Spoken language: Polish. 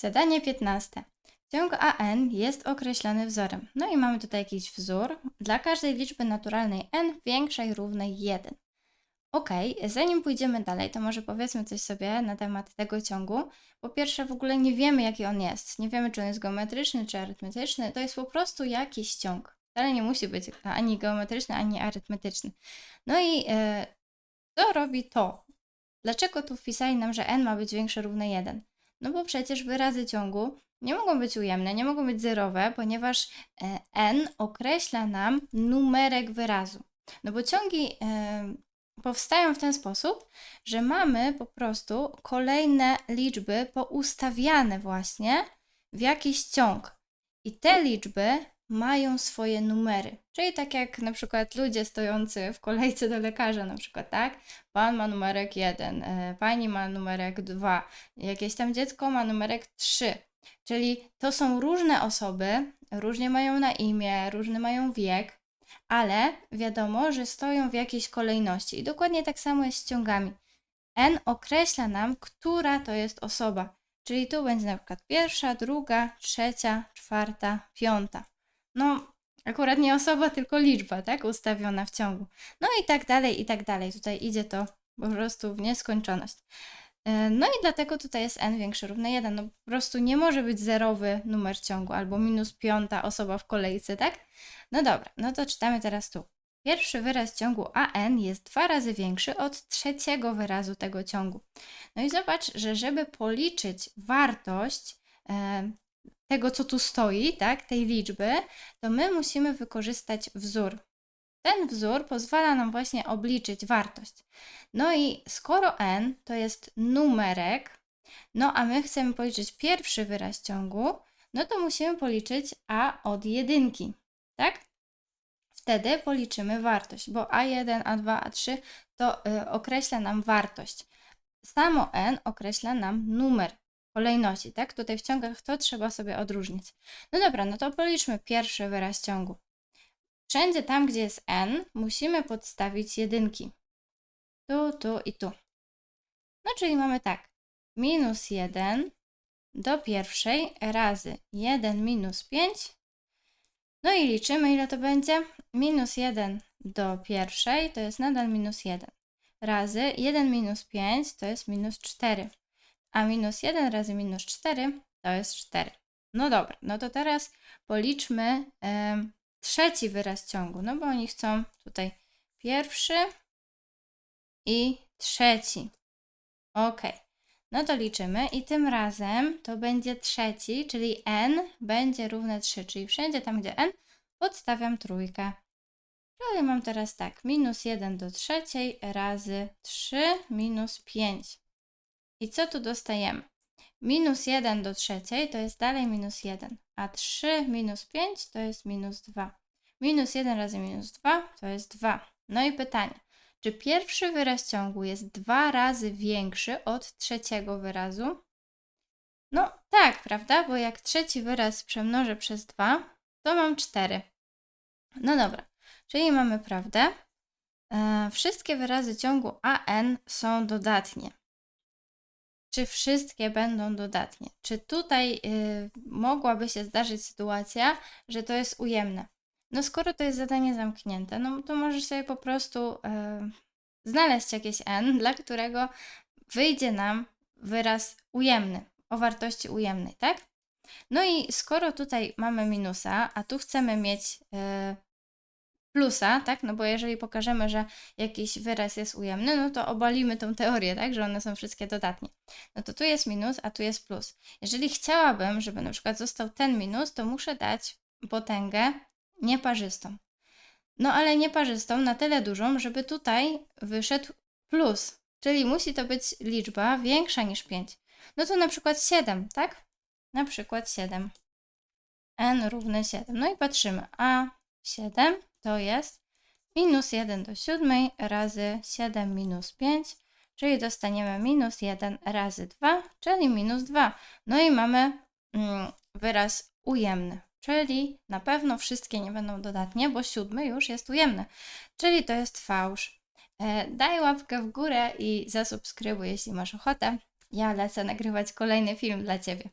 Zadanie 15. Ciąg AN jest określony wzorem. No i mamy tutaj jakiś wzór dla każdej liczby naturalnej n większej równej 1. Ok, zanim pójdziemy dalej, to może powiedzmy coś sobie na temat tego ciągu. Po pierwsze, w ogóle nie wiemy, jaki on jest. Nie wiemy, czy on jest geometryczny, czy arytmetyczny. To jest po prostu jakiś ciąg. Wcale nie musi być ani geometryczny, ani arytmetyczny. No i e, to robi to. Dlaczego tu wpisali nam, że n ma być większe równe 1? No bo przecież wyrazy ciągu nie mogą być ujemne, nie mogą być zerowe, ponieważ e, n określa nam numerek wyrazu. No bo ciągi e, powstają w ten sposób, że mamy po prostu kolejne liczby poustawiane właśnie w jakiś ciąg. I te liczby mają swoje numery. Czyli tak jak na przykład ludzie stojący w kolejce do lekarza, na przykład, tak? Pan ma numerek 1, pani ma numerek 2, jakieś tam dziecko ma numerek 3. Czyli to są różne osoby, różnie mają na imię, różny mają wiek, ale wiadomo, że stoją w jakiejś kolejności. I dokładnie tak samo jest z ciągami. N określa nam, która to jest osoba. Czyli tu będzie na przykład pierwsza, druga, trzecia, czwarta, piąta. No, akurat nie osoba, tylko liczba, tak? Ustawiona w ciągu. No i tak dalej, i tak dalej. Tutaj idzie to po prostu w nieskończoność. E, no i dlatego tutaj jest n większe równe 1. No po prostu nie może być zerowy numer ciągu albo minus piąta osoba w kolejce, tak? No dobra, no to czytamy teraz tu. Pierwszy wyraz ciągu an jest dwa razy większy od trzeciego wyrazu tego ciągu. No i zobacz, że żeby policzyć wartość e, tego, co tu stoi, tak, tej liczby, to my musimy wykorzystać wzór. Ten wzór pozwala nam właśnie obliczyć wartość. No i skoro n to jest numerek, no a my chcemy policzyć pierwszy wyraz ciągu, no to musimy policzyć a od jedynki, tak? Wtedy policzymy wartość, bo a1, a2, a3 to y, określa nam wartość. Samo n określa nam numer kolejności, tak? Tutaj w ciągach to trzeba sobie odróżnić. No dobra, no to policzmy pierwszy wyraz ciągu. Wszędzie tam, gdzie jest n, musimy podstawić jedynki. Tu, tu i tu. No czyli mamy tak. Minus 1 do pierwszej razy 1 minus 5. No i liczymy, ile to będzie. Minus 1 do pierwszej to jest nadal minus 1. Razy 1 minus 5 to jest minus 4. A minus 1 razy minus 4 to jest 4. No dobra, no to teraz policzmy trzeci wyraz ciągu, no bo oni chcą tutaj pierwszy i trzeci. Ok, no to liczymy i tym razem to będzie trzeci, czyli n będzie równe 3, czyli wszędzie tam, gdzie n, podstawiam trójkę. Czyli mam teraz tak, minus 1 do trzeciej razy 3 minus 5. I co tu dostajemy? Minus 1 do trzeciej to jest dalej minus 1, a 3 minus 5 to jest minus 2. Minus 1 razy minus 2 to jest 2. No i pytanie, czy pierwszy wyraz ciągu jest dwa razy większy od trzeciego wyrazu? No tak, prawda? Bo jak trzeci wyraz przemnożę przez 2, to mam 4. No dobra, czyli mamy prawdę. E, wszystkie wyrazy ciągu AN są dodatnie czy wszystkie będą dodatnie. Czy tutaj y, mogłaby się zdarzyć sytuacja, że to jest ujemne? No skoro to jest zadanie zamknięte, no to możesz sobie po prostu y, znaleźć jakieś n, dla którego wyjdzie nam wyraz ujemny, o wartości ujemnej, tak? No i skoro tutaj mamy minusa, a tu chcemy mieć y, plusa, tak? No bo jeżeli pokażemy, że jakiś wyraz jest ujemny, no to obalimy tą teorię, tak? Że one są wszystkie dodatnie. No to tu jest minus, a tu jest plus. Jeżeli chciałabym, żeby na przykład został ten minus, to muszę dać potęgę nieparzystą. No ale nieparzystą na tyle dużą, żeby tutaj wyszedł plus. Czyli musi to być liczba większa niż 5. No to na przykład 7, tak? Na przykład 7. n równe 7. No i patrzymy. A 7 to jest minus 1 do 7 razy 7 minus 5, czyli dostaniemy minus 1 razy 2, czyli minus 2. No i mamy mm, wyraz ujemny, czyli na pewno wszystkie nie będą dodatnie, bo siódmy już jest ujemny, czyli to jest fałsz. E, daj łapkę w górę i zasubskrybuj, jeśli masz ochotę. Ja lecę nagrywać kolejny film dla Ciebie.